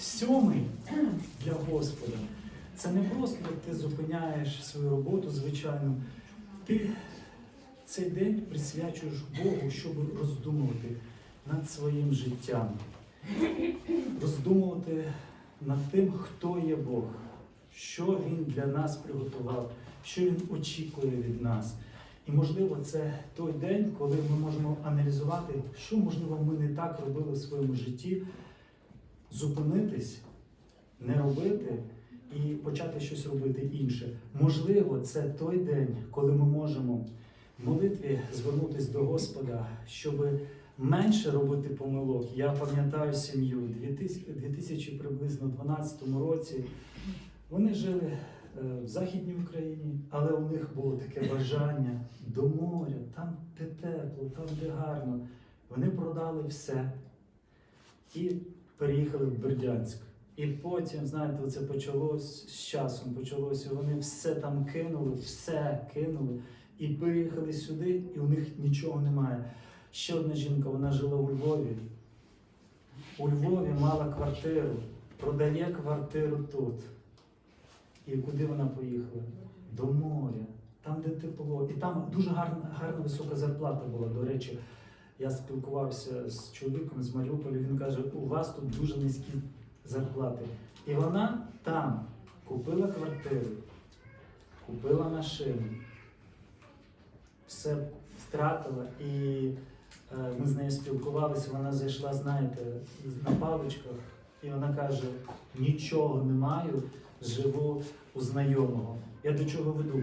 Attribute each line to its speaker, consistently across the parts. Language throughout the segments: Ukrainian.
Speaker 1: сьомий для Господа. Це не просто ти зупиняєш свою роботу, звичайно. Ти цей день присвячуєш Богу, щоб роздумувати над своїм життям, роздумувати над тим, хто є Бог, що Він для нас приготував, що Він очікує від нас. І, можливо, це той день, коли ми можемо аналізувати, що, можливо, ми не так робили в своєму житті, зупинитись, не робити і почати щось робити інше. Можливо, це той день, коли ми можемо в молитві звернутися до Господа, щоб менше робити помилок. Я пам'ятаю сім'ю 2000, 2000 приблизно 12 році. Вони жили е, в Західній Україні, але у них було таке бажання до моря, там де тепло, там де гарно. Вони продали все і переїхали в Бердянськ. І потім, знаєте, це почалось з часом, почалося. Вони все там кинули, все кинули і переїхали сюди, і у них нічого немає. Ще одна жінка, вона жила у Львові. У Львові мала квартиру, продає квартиру тут. І куди вона поїхала? До моря, там, де тепло. І там дуже гарна, гарна висока зарплата була. До речі, я спілкувався з чоловіком з Маріуполя, він каже, у вас тут дуже низькі зарплати. І вона там купила квартиру, купила машину, все втратила. І е, ми з нею спілкувалися, вона зайшла, знаєте, на паличках, і вона каже: нічого не маю, живу у знайомого. Я до чого веду?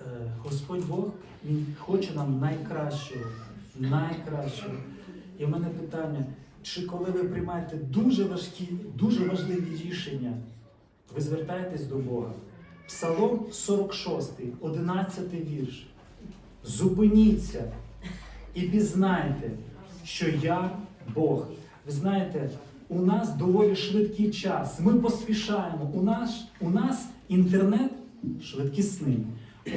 Speaker 1: Е, Господь Бог Він хоче нам найкращого, найкращого. І в мене питання: чи коли ви приймаєте дуже важкі, дуже важливі рішення, ви звертаєтесь до Бога? Псалом 46, 11 вірш. Зупиніться і пізнайте, що я Бог. Ви знаєте, у нас доволі швидкий час. Ми поспішаємо. У нас, у нас інтернет швидкісний.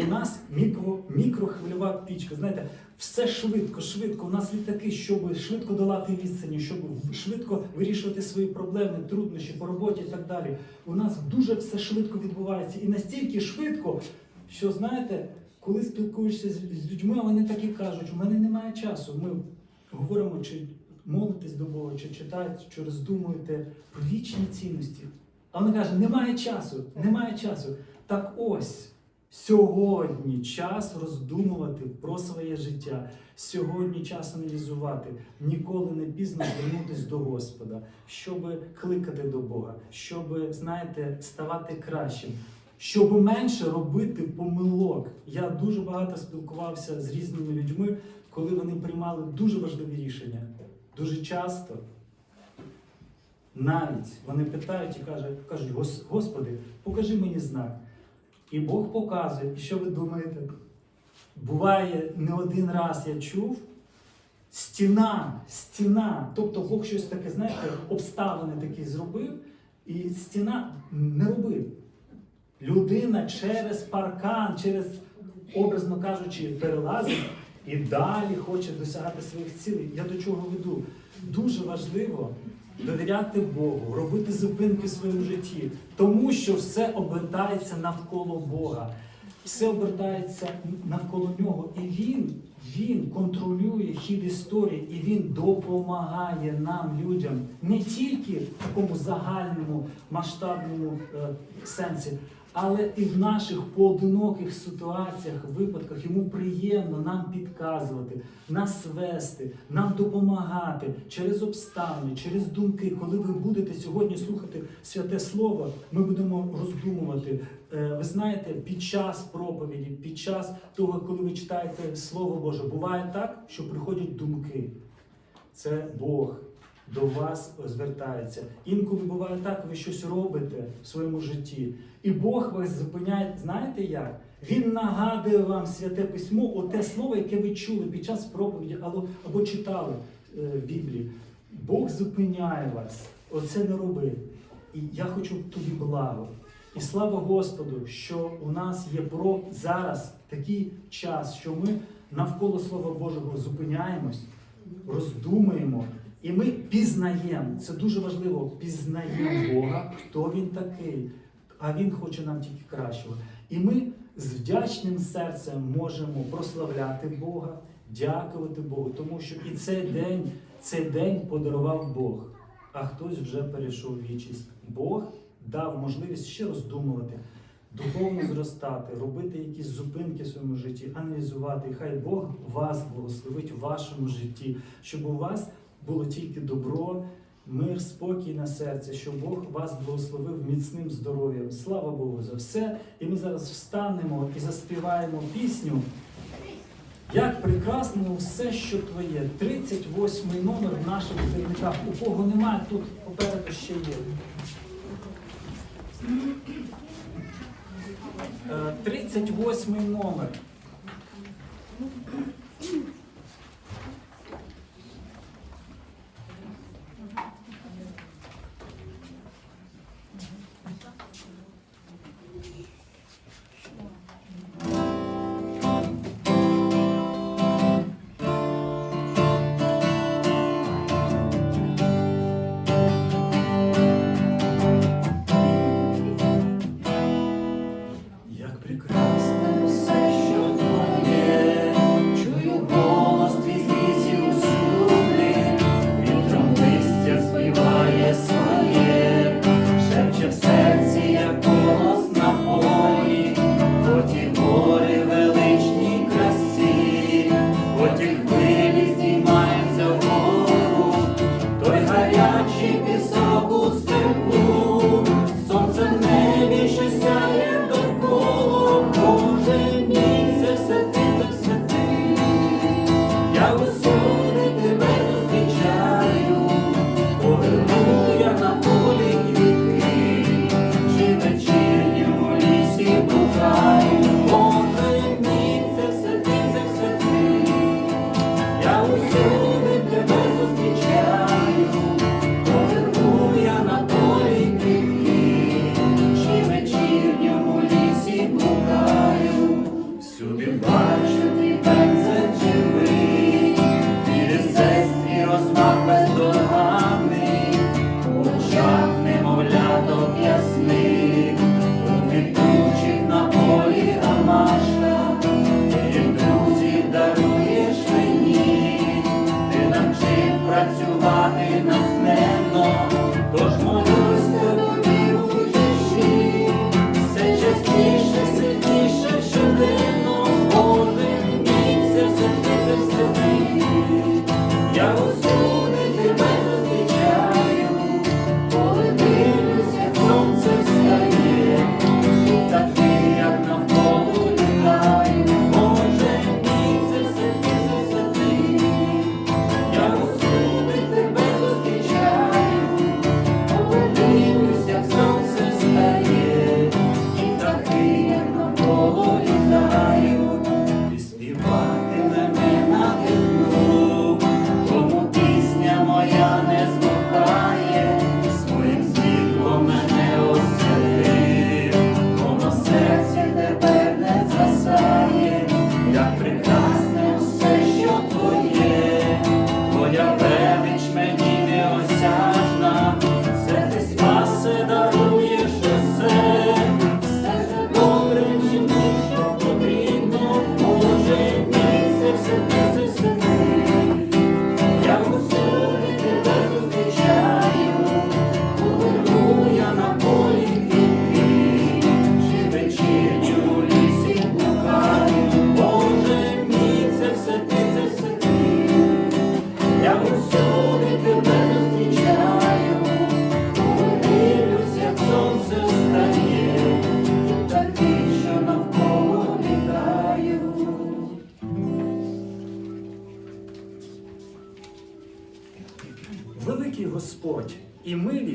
Speaker 1: У нас мікро, мікрохвильова пічка. Знаєте, все швидко, швидко. У нас літаки, щоб швидко долати відстані, щоб швидко вирішувати свої проблеми, труднощі по роботі і так далі. У нас дуже все швидко відбувається. І настільки швидко, що знаєте, коли спілкуєшся з, людьми, вони так і кажуть, у мене немає часу. Ми говоримо, чи молитесь до Бога, чи читаєте, чи роздумуєте про вічні цінності. А вона каже, немає часу, немає часу. Так ось. Сьогодні час роздумувати про своє життя. Сьогодні час аналізувати. Ніколи не пізно звернутися до Господа, щоб кликати до Бога, щоб, знаєте, ставати кращим, щоб менше робити помилок. Я дуже багато спілкувався з різними людьми, коли вони приймали дуже важливі рішення. Дуже часто навіть вони питають і кажуть, Господи, покажи мені знак. І Бог показує, і що ви думаєте? Буває не один раз я чув стіна, стіна. Тобто Бог щось таке, знаєте, обставини такі зробив, і стіна не робив. Людина через паркан, через, образно кажучи, перелазить і далі хоче досягати своїх цілей. Я до чого веду? Дуже важливо довіряти Богу, робити зупинки в своєму житті, тому що все обертається навколо Бога, все обертається навколо нього. І Він, Він контролює хід історії, і Він допомагає нам, людям, не тільки в такому загальному масштабному е, сенсі. Але і в наших поодиноких ситуаціях, випадках йому приємно нам підказувати, нас вести, нам допомагати через обставини, через думки. Коли ви будете сьогодні слухати святе слово, ми будемо роздумувати. Е, Ви знаєте, під час проповіді, під час того, коли ви читаєте Слово Боже, буває так, що приходять думки. Це Бог до вас звертається. Інколи буває так, ви щось робите в своєму житті, і Бог вас зупиняє. Знаєте як? Він нагадує вам святе письмо, оте слово, яке ви чули під час проповіді або, або читали е, в Біблії. Бог зупиняє вас. Оце не роби. І я хочу тобі благо. І слава Господу, що у нас є про зараз такий час, що ми навколо Слова Божого зупиняємось, роздумуємо і ми пізнаємо, це дуже важливо, пізнаємо Бога, хто Він такий, а Він хоче нам тільки кращого. І ми з вдячним серцем можемо прославляти Бога, дякувати Богу, тому що і цей день, цей день подарував Бог, а хтось вже перейшов в вічність. Бог дав можливість ще роздумувати. Духовно зростати, робити якісь зупинки в своєму житті, аналізувати. І хай Бог вас благословить у вашому житті, щоб у вас було тільки добро, мир, спокій на серце, що Бог вас благословив міцним здоров'ям. Слава Богу за все. І ми зараз встанемо і заспіваємо пісню. Як прекрасно все, що твоє. 38 номер в наших керівниках. У кого немає, тут попереду ще є. Е, 38 номер.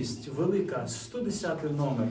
Speaker 1: можливість велика 110 номер.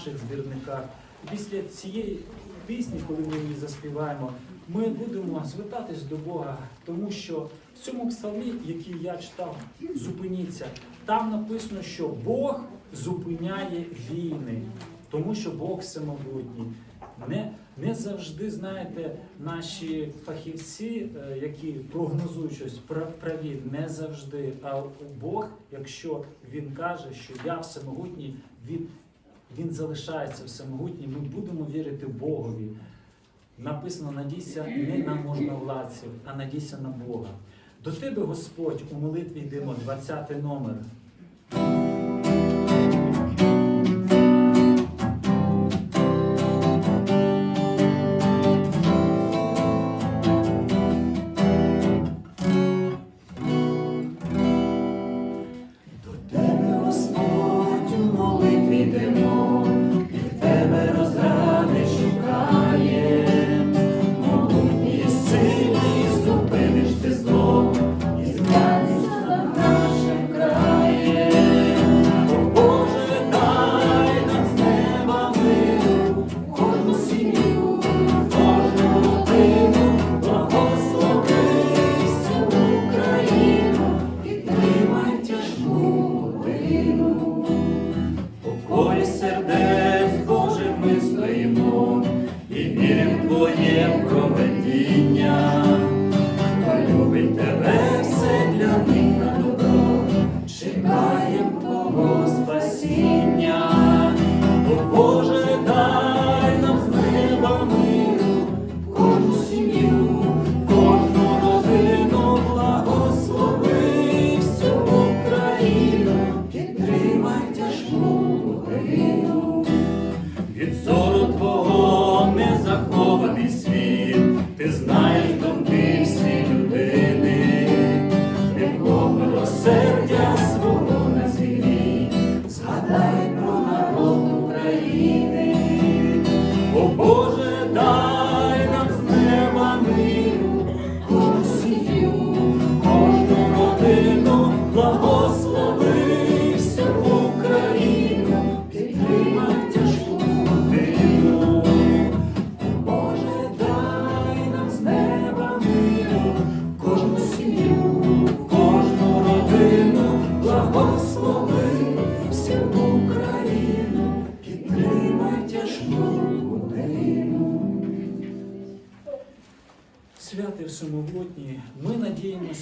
Speaker 1: Наших збірниках. Після цієї пісні, коли ми її заспіваємо, ми будемо звертатись до Бога, тому що в цьому псалмі, який я читав, зупиніться, там написано, що Бог зупиняє війни, тому що Бог всемогутній. Не, не завжди, знаєте, наші фахівці, е, які прогнозують щось пра- праві, не завжди. А Бог, якщо він каже, що я всемогутній, він, він залишається всемогутнім, ми будемо вірити Богові. Написано: надійся не на можновладців, а надійся на Бога. До тебе, Господь, у молитві йдемо, 20 номер.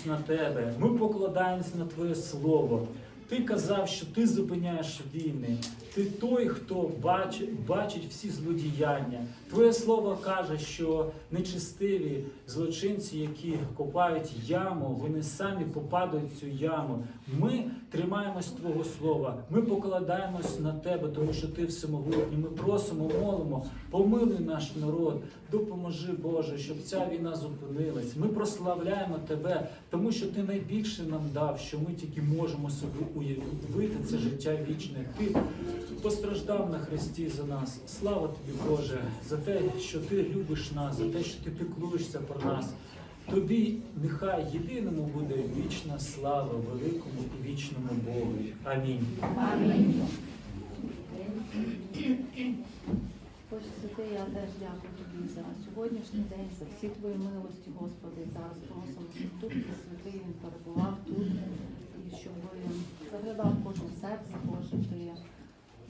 Speaker 1: На тебе, ми покладаємось на Твоє Слово. Ти казав, що ти зупиняєш війни. Ти той, хто бачить, бачить всі злодіяння. Твоє слово каже, що нечистиві злочинці, які копають яму, вони самі попадають в цю яму. Ми тримаємось Твого слова, ми покладаємось на тебе, тому що ти всемогутній. Ми просимо, молимо, помилуй наш народ, допоможи Боже, щоб ця війна зупинилась. Ми прославляємо тебе, тому що ти найбільше нам дав, що ми тільки можемо собі уявити це життя вічне. Ти постраждав на Христі за нас. Слава тобі, Боже, за те, що ти любиш нас, за те, що ти піклуєшся про нас. Тобі нехай єдиному буде вічна слава великому і вічному Богу. Амінь.
Speaker 2: Боже святий, я теж дякую тобі за сьогоднішній день, за всі твої милості, Господи. І Зараз просимо, щоб тут ти святий він перебував тут, і щоб заглядав кожне серце, Боже, ти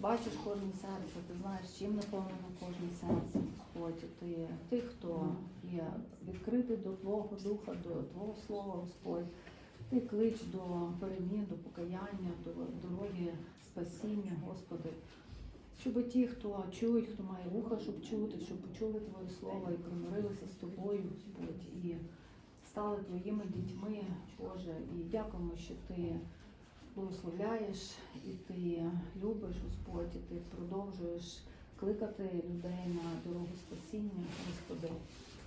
Speaker 2: бачиш кожне серце, ти знаєш, чим наповнено кожне серце, Господь. Ти тих, хто є відкритий до Твого Духа, до Твого Слова, Господь. Ти клич до перемін, до покаяння, до дороги спасіння, Господи. Щоб ті, хто чують, хто має вуха, щоб чути, щоб почули Твоє Слово і примирилися з Тобою, Господь, і стали Твоїми дітьми, Боже. І дякуємо, що Ти благословляєш і Ти любиш, Господь, і Ти продовжуєш кликати людей на дорогу спасіння, Господи.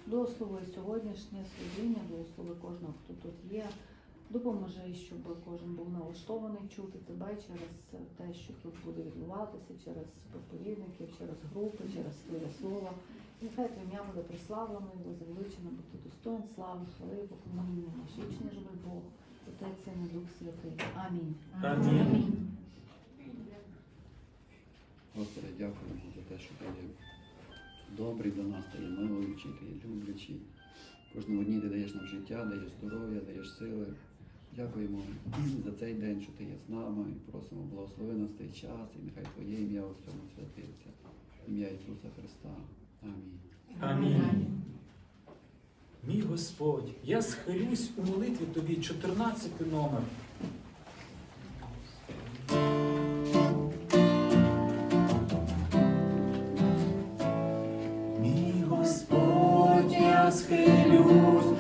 Speaker 2: Благослови сьогоднішнє служіння, благослови кожного, хто тут є. Допоможи, щоб кожен був налаштований чути тебе через те, що тут буде відбуватися, через проповідників, через групи, через твоє слово. І нехай твоє ім'я буде прославлено возвеличено, бо ти достоин слави, хвали, поклоніння, наш вічний живий Бог. Отець і Дух Святий. Амінь.
Speaker 1: Амінь.
Speaker 3: Господи, дякуємо за те, що ти є добрий до нас, ти є милуючий, ти є люблячий. Кожному дні ти даєш нам життя, даєш здоров'я, даєш сили. Дякуємо за цей день, що ти є з нами, і просимо благослови нас цей час, і нехай Твоє ім'я у всьому святиться. Ім'я Ісуса Христа. Амінь.
Speaker 1: Амінь. Мій Господь, я схилюсь у молитві тобі, 14 номер. Мій Господь, я схилюсь.